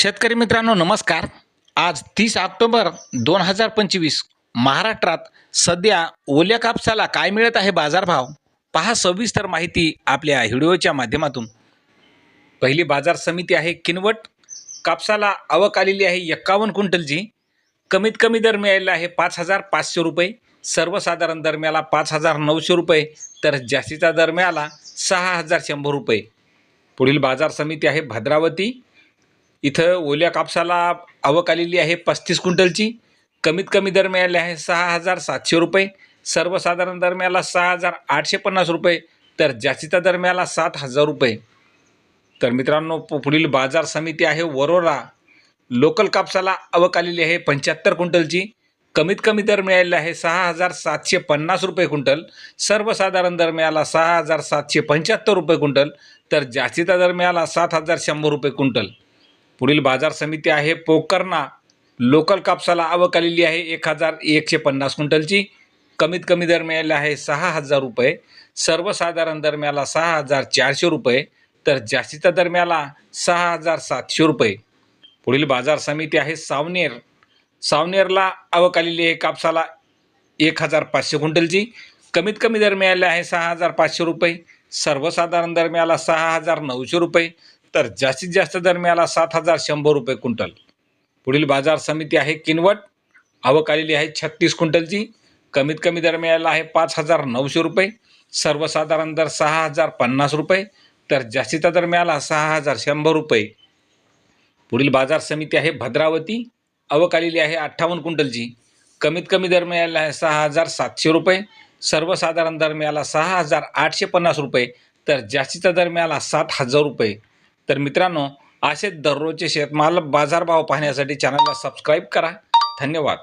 शेतकरी मित्रांनो नमस्कार. आज तीस ऑक्टोबर दोन हजार पंचवीस महाराष्ट्रात सध्या ओल्या कापसाला काय मिळत आहे बाजारभाव? पहा सविस्तर माहिती आपल्या व्हिडिओच्या माध्यमातून. पहिली बाजार समिती आहे किनवट. कापसाला आवक आलेली आहे एक्कावन्न क्विंटलची. कमीत कमी दर मिळालेला आहे पाच हजार पाचशे रुपये. सर्वसाधारण दर मिळाला पाच हजार नऊशे रुपये. तर जास्तीचा दर मिळाला सहा हजार शंभर रुपये. पुढील बाजार समिती आहे भद्रावती. इथं ओल्या कापसाला आवक आलेली आहे पस्तीस क्विंटलची. कमीत कमी दर मिळाले आहे सहा हजार सातशे रुपये. सर्वसाधारण दर मिळाला सहा हजार आठशे पन्नास रुपये. तर जास्तीचा दर मिळाला सात हजार रुपये. तर मित्रांनो पु- पुढील बाजार समिती आहे वरोरा. लोकल कापसाला आवक आलेली आहे पंच्याहत्तर क्विंटलची. कमीत कमी दर मिळालेला आहे सहा हजार सातशे पन्नास रुपये क्विंटल. सर्वसाधारण दर मिळाला सहा हजार सातशे पंच्याहत्तर रुपये क्विंटल. तर जास्तीचा दर मिळाला सात हजार शंभर रुपये क्विंटल. पुढील बाजार समिती आहे पोकरणा. लोकल कापसाला आवक आलेली आहे एक हजार एकशे पन्नास क्विंटलची. कमीत कमी दर मिळाला आहे सहा हजार रुपये. सर्वसाधारण दर मिळाला सहा हजार चारशे रुपये. तर जास्तीचा दर मिळाला सहा हजार सातशे रुपये. पुढील बाजार समिती आहे सावनेर. सावनेरला आवक आलेली आहे कापसाला एक हजार पाचशे क्विंटलची. कमीत कमी दर मिळाले आहे सहा हजार पाचशे रुपये. सर्वसाधारण दर मिळाला सहा हजार नऊशे रुपये. तर जास्तीत जास्त दर मिळाला सात हजार शंभर रुपये क्विंटल. पुढील बाजार समिती आहे किनवट. आवक आलेली आहे छत्तीस क्विंटलची. कमीत कमी दर मिळाला आहे पाच हजार नऊशे रुपये. सर्वसाधारण दर सहा हजार पन्नास रुपये. तर जास्तीचा दर मिळाला सहा हजार शंभर रुपये. पुढील बाजार समिती आहे भद्रावती. आवक आलेली आहे अठ्ठावन्न क्विंटलची. कमीत कमी दर मिळाला आहे सहा हजार सातशे रुपये. सर्वसाधारण दर मिळाला सहा हजार आठशे पन्नास रुपये. तर जास्तीचा दर मिळाला सात हजार रुपये. तर मित्रांनो असे दररोजचे शेतमाल बाजारभाव पाहण्यासाठी चॅनलला सबस्क्राईब करा. धन्यवाद.